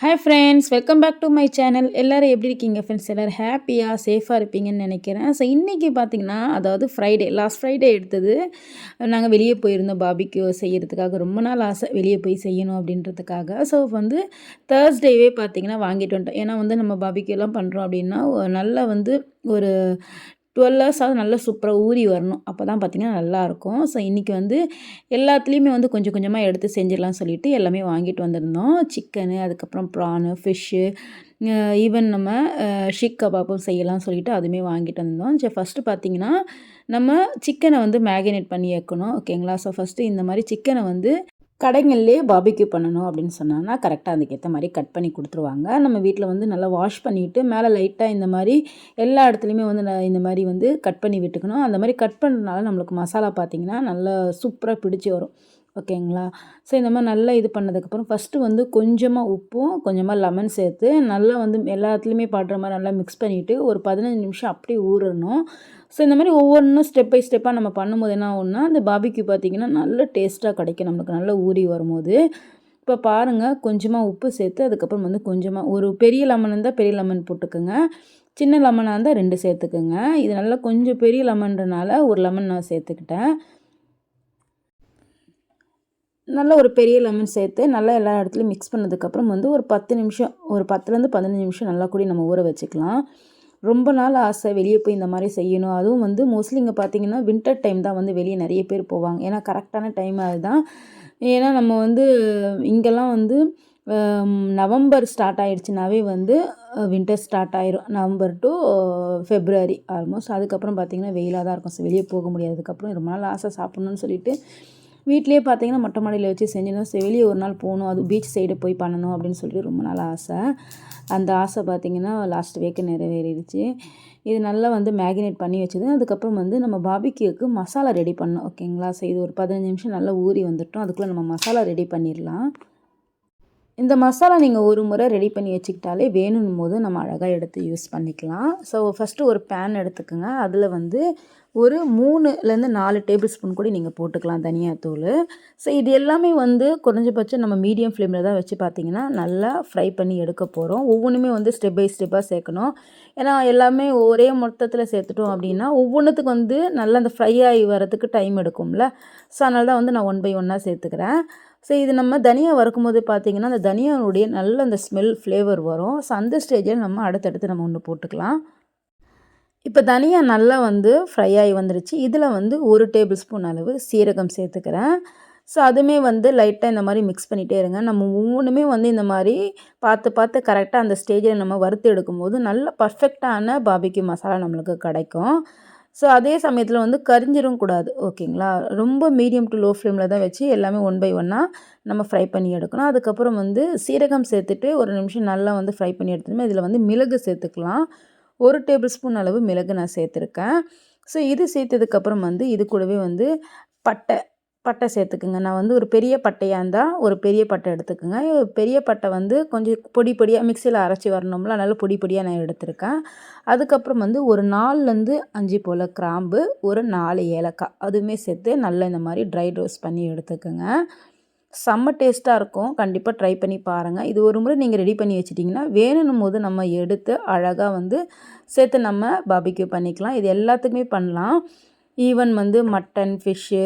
Hi friends welcome back to my channel எல்லோரும் எப்படி இருக்கீங்க ஃப்ரெண்ட்ஸ் எல்லோரும் ஹாப்பியாக சேஃபாக இருப்பீங்கன்னு நினைக்கிறேன். ஸோ இன்றைக்கி பார்த்தீங்கன்னா அதாவது ஃப்ரைடே லாஸ்ட் ஃப்ரைடே எடுத்தது. நாங்கள் வெளியே போயிருந்தோம் பாபிக்கு செய்கிறதுக்காக ரொம்ப நாள் ஆசை வெளியே போய் செய்யணும் அப்படின்றதுக்காக. ஸோ வந்து தேர்ஸ்டேவே பார்த்தீங்கன்னா வாங்கிட்டு வந்துட்டோம். ஏன்னா வந்து நம்ம பாபிக்கு எல்லாம் பண்ணுறோம் அப்படின்னா நல்லா வந்து ஒரு டுவெல் ஹவர்ஸாவது நல்லா சூப்பராக ஊறி வரணும். அப்போ தான் பார்த்திங்கன்னா நல்லாயிருக்கும் ஸோ இன்றைக்கி வந்து எல்லாத்துலேயுமே வந்து கொஞ்சம் கொஞ்சமாக எடுத்து செஞ்சிடலாம் சொல்லிவிட்டு எல்லாமே வாங்கிட்டு வந்திருந்தோம். சிக்கனு அதுக்கப்புறம் ப்ரானு ஃபிஷ்ஷு ஈவன் நம்ம ஷிக் கபாப்பும் செய்யலாம் சொல்லிவிட்டு அதுவுமே வாங்கிட்டு வந்திருந்தோம். சரி ஃபஸ்ட்டு பார்த்திங்கன்னா நம்ம சிக்கனை வந்து மேகினேட் பண்ணி வைக்கணும். ஓகேங்களா ஸோ ஃபஸ்ட்டு இந்த மாதிரி சிக்கனை வந்து கடைங்கள்லேயே பாபிக்யூ பண்ணணும் அப்படின்னு சொன்னாங்கன்னா கரெக்டாக அதுக்கேற்ற மாதிரி கட் பண்ணி கொடுத்துருவாங்க. நம்ம வீட்டில் வந்து நல்லா வாஷ் பண்ணிவிட்டு மேலே லைட்டாக இந்த மாதிரி எல்லா இடத்துலையுமே வந்து இந்த மாதிரி வந்து கட் பண்ணி விட்டுக்கணும். அந்த மாதிரி கட் பண்ணுறதுனால நம்மளுக்கு மசாலா பார்த்திங்கன்னா நல்லா சூப்பராக பிடிச்சி வரும். ஓகேங்களா? ஸோ இந்த மாதிரி நல்லா இது பண்ணதுக்கப்புறம் ஃபஸ்ட்டு வந்து கொஞ்சமாக உப்பும் கொஞ்சமாக லெமன் சேர்த்து நல்லா வந்து எல்லாத்துலேயுமே பாடுற மாதிரி நல்லா மிக்ஸ் பண்ணிவிட்டு ஒரு பதினஞ்சு நிமிஷம் அப்படியே ஊறணும். ஸோ இந்த மாதிரி ஒவ்வொன்றும் ஸ்டெப் பை ஸ்டெப்பாக நம்ம பண்ணும்போது என்ன ஆகும்னா அந்த பாபிக்கு பார்த்திங்கன்னா நல்ல டேஸ்ட்டாக கிடைக்கும். நம்மளுக்கு நல்ல ஊறி வரும்போது. இப்போ பாருங்கள் கொஞ்சமாக உப்பு சேர்த்து அதுக்கப்புறம் வந்து கொஞ்சமாக ஒரு பெரிய லெமன் இருந்தால் பெரிய லெமன் போட்டுக்கோங்க. சின்ன லெமனாக இருந்தால் ரெண்டு சேர்த்துக்குங்க. இது நல்லா கொஞ்சம் பெரிய லெமன்றனால ஒரு லெமன் நான் சேர்த்துக்கிட்டேன். நல்ல ஒரு பெரிய லெமன் சேர்த்து நல்லா எல்லா இடத்துலையும் மிக்ஸ் பண்ணதுக்கப்புறம் வந்து ஒரு பத்து நிமிஷம் ஒரு பத்துலேருந்து பதினஞ்சு நிமிஷம் நல்லா கூடி நம்ம ஊற வச்சுக்கலாம். ரொம்ப நாள் ஆசை வெளியே போய் இந்த மாதிரி செய்யணும். அதுவும் வந்து மோஸ்ட்லி இங்கே பார்த்தீங்கன்னா வின்டர் டைம் தான் வந்து வெளியே நிறைய பேர் போவாங்க. ஏன்னா கரெக்டான டைம் அதுதான். ஏன்னா நம்ம வந்து இங்கெல்லாம் வந்து நவம்பர் ஸ்டார்ட் ஆகிடுச்சினாவே வந்து வின்டர் ஸ்டார்ட் ஆயிரும். நவம்பர் டு ஃபெப்ரவரி ஆல்மோஸ்ட் அதுக்கப்புறம் பார்த்திங்கன்னா வெயிலாக தான் இருக்கும். வெளியே போக முடியாதுக்கப்புறம் ரொம்ப நாள் ஆசை சாப்பிட்ணுன்னு சொல்லிட்டு வீட்லேயே பார்த்தீங்கன்னா மொட்டை மாடியில் வச்சு செஞ்சிருந்தோம். வெளியே ஒரு நாள் போகணும். அது பீச் சைடு போய் பண்ணணும் அப்படின்னு சொல்லிட்டு ரொம்ப நாள் ஆசை. அந்த ஆசை பார்த்திங்கன்னா லாஸ்ட் வீக்கு நிறைவேறிடுச்சு. இது நல்லா வந்து மேகினேட் பண்ணி வச்சது. அதுக்கப்புறம் வந்து நம்ம பாபிக்யூக்கு மசாலா ரெடி பண்ணோம் ஓகேங்களா ஸோ இது ஒரு பதினஞ்சு நிமிஷம் நல்லா ஊறி வந்துட்டோம். அதுக்குள்ளே நம்ம மசாலா ரெடி பண்ணிடலாம். இந்த மசாலா நீங்கள் ஒரு முறை ரெடி பண்ணி வச்சுக்கிட்டாலே வேணும் போது நம்ம அழகாக எடுத்து யூஸ் பண்ணிக்கலாம். ஸோ ஃபஸ்ட்டு ஒரு பேன் எடுத்துக்கோங்க. அதில் வந்து ஒரு மூணுலேருந்து நாலு டேபிள் ஸ்பூன் கூட நீங்கள் போட்டுக்கலாம் தனியாத்தூள். ஸோ இது எல்லாமே வந்து குறைஞ்சபட்சம் நம்ம மீடியம் ஃப்ளேமில் தான் வச்சு பார்த்தீங்கன்னா நல்லா ஃப்ரை பண்ணி எடுக்க போகிறோம். ஒவ்வொன்றுமே வந்து ஸ்டெப் பை ஸ்டெப்பாக சேர்க்கணும். ஏன்னா எல்லாமே ஒரே மொத்தத்தில் சேர்த்துட்டோம் அப்படின்னா ஒவ்வொன்றுத்துக்கு வந்து நல்லா அந்த ஃப்ரை ஆகி வரதுக்கு டைம் எடுக்கும்ல. ஸோ அதனால தான் வந்து நான் ஒன் பை ஒன்னாக சேர்த்துக்கிறேன். ஸோ இது நம்ம தனியா வறுக்கும்போது பார்த்திங்கன்னா அந்த தனியாவுடைய நல்ல அந்த ஸ்மெல் ஃப்ளேவர் வரும். ஸோ அந்த ஸ்டேஜில் நம்ம அடுத்தடுத்து நம்ம ஒன்று போட்டுக்கலாம். இப்போ தனியாக நல்லா வந்து ஃப்ரை ஆகி வந்துருச்சு. இதில் வந்து ஒரு டேபிள் ஸ்பூன் அளவு சீரகம் சேர்த்துக்கிறேன். ஸோ அதுவுமே வந்து லைட்டாக இந்த மாதிரி மிக்ஸ் பண்ணிகிட்டே இருங்க. நம்ம ஒவ்வொன்றுமே வந்து இந்த மாதிரி பார்த்து பார்த்து கரெக்டாக அந்த ஸ்டேஜில் நம்ம வறுத்து எடுக்கும்போது நல்ல பர்ஃபெக்டான பாபிக்கு மசாலா நம்மளுக்கு கிடைக்கும். ஸோ அதே சமயத்தில் வந்து கரிஞ்சிரும் கூடாது. ஓகேங்களா ரொம்ப மீடியம் டு லோ ஃப்ளேமில் தான் வச்சு எல்லாமே ஒன் பை ஒன்னாக நம்ம ஃப்ரை பண்ணி எடுக்கணும். அதுக்கப்புறம் வந்து சீரகம் சேர்த்துட்டு ஒரு நிமிஷம் நல்லா வந்து ஃப்ரை பண்ணி எடுத்துமே இதில் வந்து மிளகு சேர்த்துக்கலாம். ஒரு டேபிள் ஸ்பூன் அளவு மிளகு நான் சேர்த்துருக்கேன். ஸோ இது சேர்த்ததுக்கப்புறம் வந்து இது கூடவே வந்து பட்டை பட்டை சேர்த்துக்குங்க. நான் வந்து ஒரு பெரிய பட்டையாக இருந்தால் ஒரு பெரிய பட்டை எடுத்துக்கோங்க. பெரிய பட்டை வந்து கொஞ்சம் பொடி பொடியாக மிக்சியில் அரைச்சி வரணும்ல அதனால் பொடி பொடியாக நான் எடுத்திருக்கேன். அதுக்கப்புறம் வந்து ஒரு நாலுலேருந்து அஞ்சு போல் கிராம்பு ஒரு நாலு ஏலக்காய் அதுவுமே சேர்த்து நல்லா இந்த மாதிரி ட்ரை ரோஸ்ட் பண்ணி எடுத்துக்கோங்க. செம்ம டேஸ்ட்டாக இருக்கும். கண்டிப்பாக ட்ரை பண்ணி பாருங்கள் இது ஒரு முறை நீங்கள் ரெடி பண்ணி வச்சிட்டிங்கன்னா வேணும் போது நம்ம எடுத்து அழகாக வந்து சேர்த்து நம்ம பாபிக்யூ பண்ணிக்கலாம். இது எல்லாத்துக்குமே பண்ணலாம். ஈவன் வந்து மட்டன் ஃபிஷ்ஷு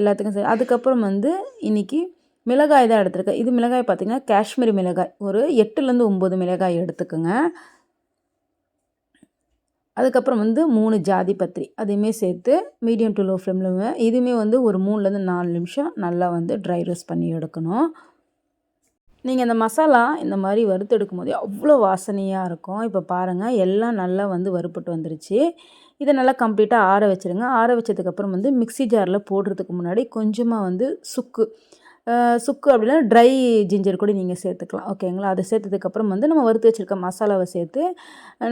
எல்லாத்துக்கும் சரி அதுக்கப்புறம் வந்து இன்றைக்கி மிளகாய் தான் எடுத்துருக்கேன். இது மிளகாய் பார்த்திங்கன்னா காஷ்மீரி மிளகாய். ஒரு எட்டுலேருந்து ஒம்பது மிளகாய் எடுத்துக்கோங்க. அதுக்கப்புறம் வந்து மூணு ஜாதி பத்திரி. அதையுமே சேர்த்து மீடியம் டு லோ ஃப்ளேமில் இதுவுமே வந்து ஒரு மூணுலேருந்து நாலு நிமிஷம் நல்லா வந்து ட்ரை ரோஸ்ட் பண்ணி எடுக்கணும். நீங்கள் இந்த மசாலா இந்த மாதிரி வறுத்து எடுக்கும் போது அவ்வளோ வாசனையாக இருக்கும். இப்போ பாருங்கள் எல்லாம் நல்லா வந்து வறுப்பட்டு வந்துருச்சு. இதை நல்லா கம்ப்ளீட்டாக ஆற வச்சுருங்க. ஆற வச்சதுக்கப்புறம் வந்து மிக்சி ஜாரில் போடுறதுக்கு முன்னாடி கொஞ்சமாக வந்து சுக்கு சுக்கு அப்படின்னா ட்ரை ஜிஞ்சர் கூட நீங்கள் சேர்த்துக்கலாம். ஓகேங்களா அதை சேர்த்ததுக்கப்புறம் வந்து நம்ம வறுத்து வச்சுருக்க மசாலாவை சேர்த்து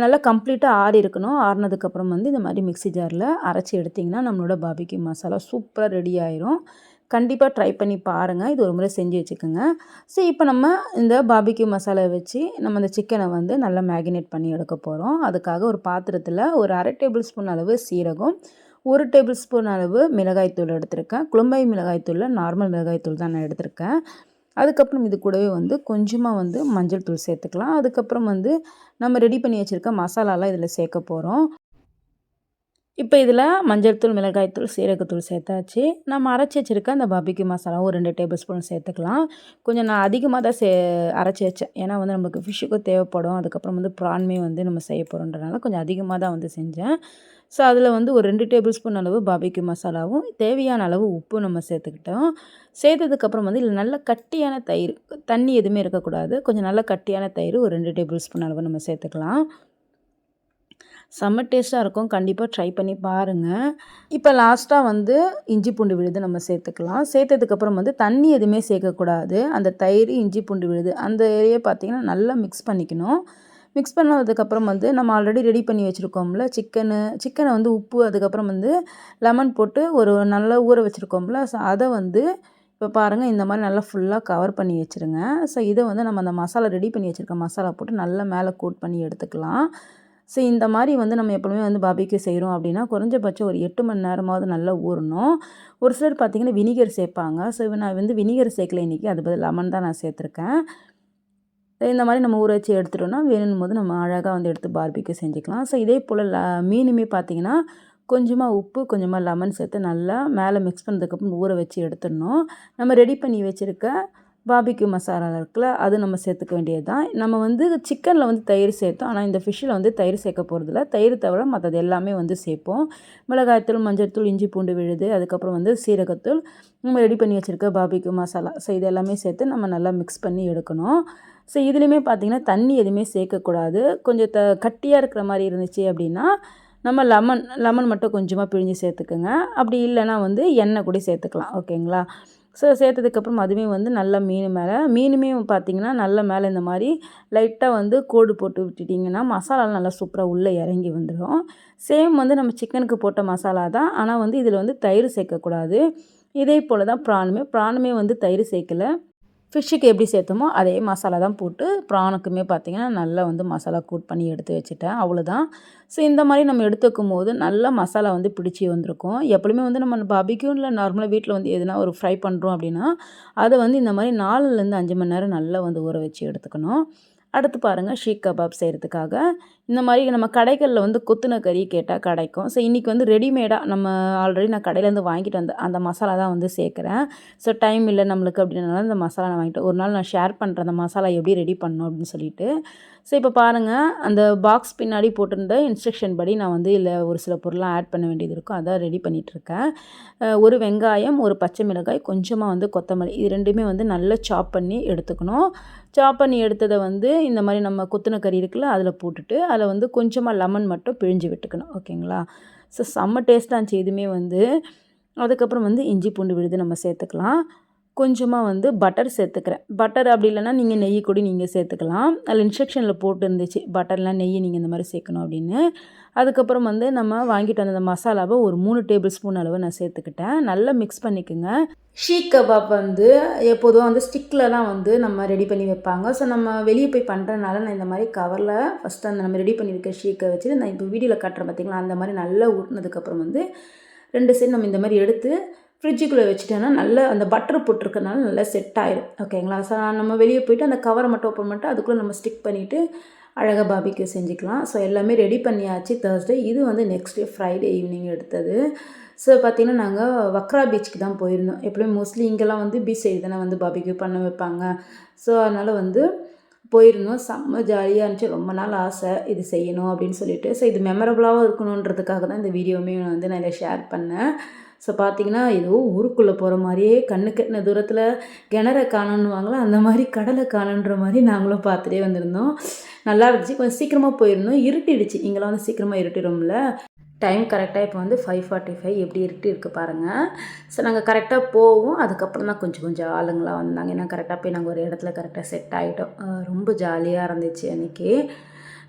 நல்லா கம்ப்ளீட்டாக ஆறி இருக்கணும். ஆறினதுக்கப்புறம் வந்து இந்த மாதிரி மிக்சி ஜாரில் அரைச்சி எடுத்திங்கன்னா நம்மளோட பாபிக்கு மசாலா சூப்பராக ரெடி ஆயிரும். கண்டிப்பாக ட்ரை பண்ணி பாருங்கள் இது ஒரு முறை செஞ்சு வச்சுக்கோங்க. ஸோ இப்போ நம்ம இந்த பாபிக்யூ மசாலா வச்சு நம்ம இந்த சிக்கனை வந்து நல்லா மேகினேட் பண்ணி எடுக்க போகிறோம் அதுக்காக ஒரு பாத்திரத்தில் ஒரு அரை டேபிள் ஸ்பூன் அளவு சீரகம் ஒரு டேபிள் ஸ்பூன் அளவு மிளகாய்த்தூள் எடுத்திருக்கேன். குழம்பாய் மிளகாய்த்தூளில் நார்மல் மிளகாய்த்தூள் தான் நான் எடுத்திருக்கேன். அதுக்கப்புறம் இது கூடவே வந்து கொஞ்சமாக வந்து மஞ்சள் தூள் சேர்த்துக்கலாம். அதுக்கப்புறம் வந்து நம்ம ரெடி பண்ணி வச்சுருக்க மசாலாலாம் இதில் சேர்க்க போகிறோம் இப்போ இதில் மஞ்சள் தூள் மிளகாய்த்தூள் சீரகத்தூள் சேர்த்தாச்சு. நம்ம அரைச்சி வச்சுருக்க அந்த பாபிக்கு மசாலாவும் ஒரு ரெண்டு டேபிள் ஸ்பூன் சேர்த்துக்கலாம். கொஞ்சம் நான் அதிகமாக தான் சே அரைச்சி வச்சேன். ஏன்னா வந்து நம்மளுக்கு ஃபிஷ்ஷுக்கும் தேவைப்படும். அதுக்கப்புறம் வந்து ப்ரான்மே வந்து நம்ம செய்ய போகிறோன்றனால கொஞ்சம் அதிகமாக தான் வந்து செஞ்சேன். ஸோ அதில் வந்து ஒரு ரெண்டு டேபிள் ஸ்பூன் அளவு பாபிக்கு மசாலாவும் தேவையான அளவு உப்பு நம்ம சேர்த்துக்கிட்டோம். சேர்த்ததுக்கப்புறம் வந்து இதில் நல்ல கட்டியான தயிர் தண்ணி எதுவுமே இருக்கக்கூடாது. கொஞ்சம் நல்ல கட்டியான தயிர் ஒரு ரெண்டு டேபிள் ஸ்பூன் அளவு நம்ம சேர்த்துக்கலாம். செம்ம டேஸ்ட்டாக இருக்கும். கண்டிப்பாக ட்ரை பண்ணி பாருங்கள் இப்போ லாஸ்ட்டாக வந்து இஞ்சி பூண்டு விழுது நம்ம சேர்த்துக்கலாம். சேர்த்ததுக்கப்புறம் வந்து தண்ணி எதுவுமே சேர்க்கக்கூடாது. அந்த தயிர் இஞ்சி பூண்டு விழுது அந்த ஏரியா பார்த்திங்கன்னா நல்லா மிக்ஸ் பண்ணிக்கணும். மிக்ஸ் பண்ணதுக்கப்புறம் வந்து நம்ம ஆல்ரெடி ரெடி பண்ணி வச்சுருக்கோம்ல சிக்கனு சிக்கனை வந்து உப்பு அதுக்கப்புறம் வந்து லெமன் போட்டு ஒரு நல்லா ஊற வச்சுருக்கோம்ல ஸோ அதை வந்து இப்போ பாருங்கள் இந்த மாதிரி நல்லா ஃபுல்லாக கவர் பண்ணி வச்சுருங்க. ஸோ இதை வந்து நம்ம அந்த மசாலா ரெடி பண்ணி வச்சுருக்க மசாலா போட்டு நல்லா மேலே கோட் பண்ணி எடுத்துக்கலாம். ஸோ இந்த மாதிரி வந்து நம்ம எப்பவுமே வந்து பாபிக்கு செய்கிறோம் அப்படின்னா குறைஞ்சபட்சம் ஒரு எட்டு மணி நேரமாவது நல்லா ஊறணும். ஒரு சிலர் பார்த்திங்கன்னா வினிகர் சேர்ப்பாங்க. ஸோ நான் வந்து வினிகர் சேர்க்கல இன்றைக்கி அது பதில் லெமன் தான் நான் சேர்த்துருக்கேன். இந்த மாதிரி நம்ம ஊற வச்சு எடுத்துட்டோம்னா வேணும் போது நம்ம அழகாக வந்து எடுத்து பார்பிக்கு செஞ்சுக்கலாம். ஸோ இதே போல் ல மீனுமே பார்த்திங்கன்னா கொஞ்சமாக உப்பு கொஞ்சமாக லெமன் சேர்த்து நல்லா மேலே மிக்ஸ் பண்ணதுக்கப்புறம் ஊற வச்சு எடுத்துடணும். நம்ம ரெடி பண்ணி வச்சுருக்க பாபிக்கு மசாலா இருக்குல்ல அது நம்ம சேர்த்துக்க வேண்டியது தான் நம்ம வந்து சிக்கனில் வந்து தயிர் சேர்த்தோம். ஆனால் இந்த ஃபிஷ்ஷில் வந்து தயிர் சேர்க்க போகிறதில்ல தயிர் தவிர மற்றது எல்லாமே வந்து சேர்ப்போம். மிளகாய்த்தூள் மஞ்சள் தூள் இஞ்சி பூண்டு விழுது அதுக்கப்புறம் வந்து சீரகத்தூள் நம்ம ரெடி பண்ணி வச்சுருக்க பாபிக்கு மசாலா ஸோ இது எல்லாமே சேர்த்து நம்ம நல்லா மிக்ஸ் பண்ணி எடுக்கணும். ஸோ இதுலேயுமே பார்த்திங்கன்னா தண்ணி எதுவுமே சேர்க்கக்கூடாது. கொஞ்சம் த கட்டியாக இருக்கிற மாதிரி இருந்துச்சு அப்படின்னா நம்ம லெமன் லெமன் மட்டும் கொஞ்சமாக பிழிஞ்சு சேர்த்துக்குங்க. அப்படி இல்லைன்னா வந்து எண்ணெய் கூட சேர்த்துக்கலாம். ஓகேங்களா? ஸோ சேர்த்ததுக்கப்புறம் அதுவுமே வந்து நல்லா மீன் மேலே. மீனுமே பார்த்திங்கன்னா நல்ல மேலே இந்த மாதிரி லைட்டாக வந்து கோடு போட்டு விட்டுட்டிங்கன்னா மசாலாலாம் நல்லா சூப்பராக உள்ளே இறங்கி வந்துடும் சேம் வந்து நம்ம சிக்கனுக்கு போட்ட மசாலா தான். ஆனால் வந்து இதில் வந்து தயிர் சேர்க்கக்கூடாது. இதே போல் தான் ப்ரானுமே. ப்ரானுமே வந்து தயிர் சேர்க்கலை. ஃபிஷ்ஷுக்கு எப்படி சேர்த்தோமோ அதே மசாலா தான் போட்டு ப்ரானுக்குமே பார்த்திங்கன்னா நல்லா வந்து மசாலா கூட் பண்ணி எடுத்து வச்சுட்டேன். அவ்வளோதான். ஸோ இந்த மாதிரி நம்ம எடுத்து வைக்கும் போது நல்லா மசாலா வந்து பிடிச்சி வந்திருக்கும். எப்பவுமே வந்து நம்ம பாபிக்யூனில் இல்லை நார்மலாக வீட்டில் வந்து எதுனா ஒரு ஃப்ரை பண்ணுறோம் அப்படின்னா அதை வந்து இந்த மாதிரி நாலுலேருந்து அஞ்சு மணி நேரம் நல்லா வந்து ஊற வச்சு எடுத்துக்கணும். அடுத்து பாருங்கள் ஷீக் கபாப் செய்கிறதுக்காக இந்த மாதிரி நம்ம கடைகளில் வந்து கொத்துன கறி கேட்டால் கிடைக்கும். ஸோ இன்றைக்கி வந்து ரெடிமேடாக நம்ம ஆல்ரெடி நான் கடையிலேருந்து வாங்கிட்டு வந்த அந்த மசாலா தான் வந்து சேர்க்குறேன். ஸோ டைம் இல்லை நம்மளுக்கு அப்படின்னால இந்த மசாலா நான் வாங்கிட்டு ஒரு நாள் நான் ஷேர் பண்ணுறேன் அந்த மசாலா எப்படி ரெடி பண்ணணும் அப்படின்னு சொல்லிட்டு. ஸோ இப்போ பாருங்கள் அந்த பாக்ஸ் பின்னாடி போட்டிருந்த இன்ஸ்ட்ரக்ஷன் படி நான் வந்து இல்லை ஒரு சில பொருளாக ஆட் பண்ண வேண்டியது இருக்கும். அதான் ரெடி பண்ணிகிட்ருக்கேன் ஒரு வெங்காயம் ஒரு பச்சை மிளகாய் கொஞ்சமாக வந்து கொத்தமல்லி இது ரெண்டுமே வந்து நல்லா சாப் பண்ணி எடுத்துக்கணும். சாப் பண்ணி எடுத்ததை வந்து இந்த மாதிரி நம்ம கொத்துன கறி இருக்குல்ல அதில் போட்டுட்டு அதில் வந்து கொஞ்சமாக லெமன் மட்டும் பிழிஞ்சு விட்டுக்கணும் ஓகேங்களா? ஸோ செம்ம டேஸ்ட்டாக இருந்துச்சு. இதுவுமே வந்து அதுக்கப்புறம் வந்து இஞ்சி பூண்டு விழுது நம்ம சேர்த்துக்கலாம். கொஞ்சமாக வந்து பட்டர் சேர்த்துக்கிறேன். பட்டர் அப்படி இல்லைன்னா நீங்கள் நெய் கூட நீங்கள் சேர்த்துக்கலாம். அதில் இன்ஸ்ட்ரக்ஷனில் போட்டு இருந்துச்சு. பட்டர்லாம் நெய் நீங்கள் இந்த மாதிரி சேர்க்கணும் அப்படின்னு. அதுக்கப்புறம் வந்து நம்ம வாங்கிட்டு வந்த மசாலாவை ஒரு மூணு டேபிள் ஸ்பூன் அளவு நான் சேர்த்துக்கிட்டேன். நல்லா மிக்ஸ் பண்ணிக்கோங்க. ஷீக் கபாப் வந்து எப்போதும் வந்து ஸ்டிக்கில் தான் வந்து நம்ம ரெடி பண்ணி வைப்பாங்க. ஸோ நம்ம வெளியே போய் பண்ணுறதுனால நான் இந்த மாதிரி கவரில் ஃபஸ்ட்டு அந்த நம்ம ரெடி பண்ணியிருக்க ஷீக்கை வச்சுட்டு நான் இப்போ வீடியோவில் காட்டுறேன் பார்த்தீங்களா அந்த மாதிரி நல்லா ஊட்டினதுக்கப்புறம் வந்து ரெண்டு சைடு நம்ம இந்த மாதிரி எடுத்து ஃப்ரிட்ஜுக்குள்ளே வச்சுட்டேன்னா நல்லா அந்த பட்டர் போட்டிருக்கனால நல்லா செட் ஆயிடும் ஓகேங்களா ஸோ நம்ம வெளியே போயிட்டு அந்த கவரை மட்டும் ஓப்பன் பண்ணிட்டு அதுக்குள்ளே நம்ம ஸ்டிக் பண்ணிவிட்டு அழகாக பாபிக்கு செஞ்சுக்கலாம். ஸோ எல்லாமே ரெடி பண்ணியாச்சு தேர்ஸ்டே இது வந்து நெக்ஸ்ட் டே ஃப்ரைடே ஈவினிங் எடுத்தது. ஸோ பார்த்திங்கன்னா நாங்கள் வக்ரா பீச்சுக்கு தான் போயிருந்தோம். எப்படியும் மோஸ்ட்லி இங்கெல்லாம் வந்து பீச் சைடு தானே வந்து பாபிக்கு பண்ண வைப்பாங்க. ஸோ அதனால் வந்து போயிருந்தோம். செம்ம ஜாலியாக இருந்துச்சு. ரொம்ப நாள் ஆசை. இது செய்யணும் அப்படின்னு சொல்லிட்டு. ஸோ இது மெமரபுளாகவும் இருக்கணுன்றதுக்காக தான் இந்த வீடியோவுமே வந்து நான் ஷேர் பண்ணேன். ஸோ பார்த்திங்கன்னா ஏதோ ஊருக்குள்ளே போகிற மாதிரியே கண்ணு கட்டின தூரத்தில் கிணற காணணுவாங்களோ அந்த மாதிரி கடலை காணுன்ற மாதிரி நாங்களும் பார்த்துட்டே வந்திருந்தோம். நல்லா இருந்துச்சு. கொஞ்சம் சீக்கிரமாக போயிருந்தோம். இருட்டிடுச்சு. இங்கெல்லாம் வந்து சீக்கிரமாக இருட்டிடும்ல. டைம் கரெக்டாக இப்போ வந்து ஃபைவ் ஃபார்ட்டி ஃபைவ் எப்படி இருட்டி இருக்குது பாருங்கள் ஸோ நாங்கள் கரெக்டாக போவோம். அதுக்கப்புறம் தான் கொஞ்சம் கொஞ்சம் ஆளுங்களாம் வந்தாங்க. ஏன்னா கரெக்டாக போய் நாங்கள் ஒரு இடத்துல கரெக்டாக செட் ஆகிட்டோம் ரொம்ப ஜாலியாக இருந்துச்சு அன்றைக்கி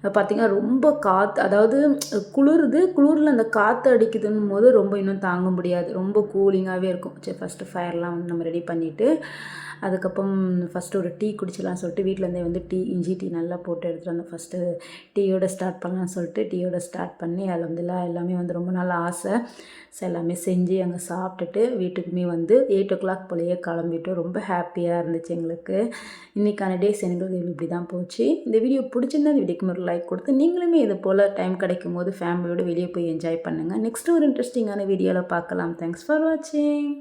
பார்த்திங்கன்னா ரொம்ப காற்று அதாவது குளிருது குளிரில் அந்த காற்று அடிக்குதுன்னும் போது ரொம்ப இன்னும் தாங்க முடியாது. ரொம்ப கூலிங்காகவே இருக்கும். சரி ஃபஸ்ட்டு ஃபயர்லாம் வந்து நம்ம ரெடி பண்ணிவிட்டு அதுக்கப்புறம் ஃபஸ்ட்டு ஒரு டீ குடிச்சிடலாம் சொல்லிட்டு வீட்டிலேருந்தே வந்து டீ இஞ்சி டீ நல்லா போட்டு எடுத்துகிட்டு வந்து ஃபஸ்ட்டு டீயோட ஸ்டார்ட் பண்ணலாம்னு சொல்லிட்டு டீயோட ஸ்டார்ட் பண்ணி அலமதுல்லா எல்லாமே வந்து ரொம்ப நாள் ஆசை. ஸோ எல்லாமே செஞ்சு அங்கே சாப்பிட்டுட்டு வீட்டுக்குமே வந்து எயிட் ஓ கிளாக் போலேயே கிளம்பிட்டோம் ரொம்ப ஹாப்பியாக இருந்துச்சு எங்களுக்கு. இன்றைக்கான டேஸ் எங்களுக்கு இப்படி தான் போச்சு. இந்த வீடியோ பிடிச்சிருந்தா இந்த வீடியோக்கு ஒரு லைக் கொடுத்து நீங்களுமே இது போல் டைம் கிடைக்கும் போது ஃபேமிலியோடு வெளியே போய் என்ஜாய் பண்ணுங்கள் நெக்ஸ்ட்டு ஒரு இன்ட்ரெஸ்டிங்கான வீடியோவில் பார்க்கலாம். தேங்க்ஸ் ஃபார் வாட்சிங்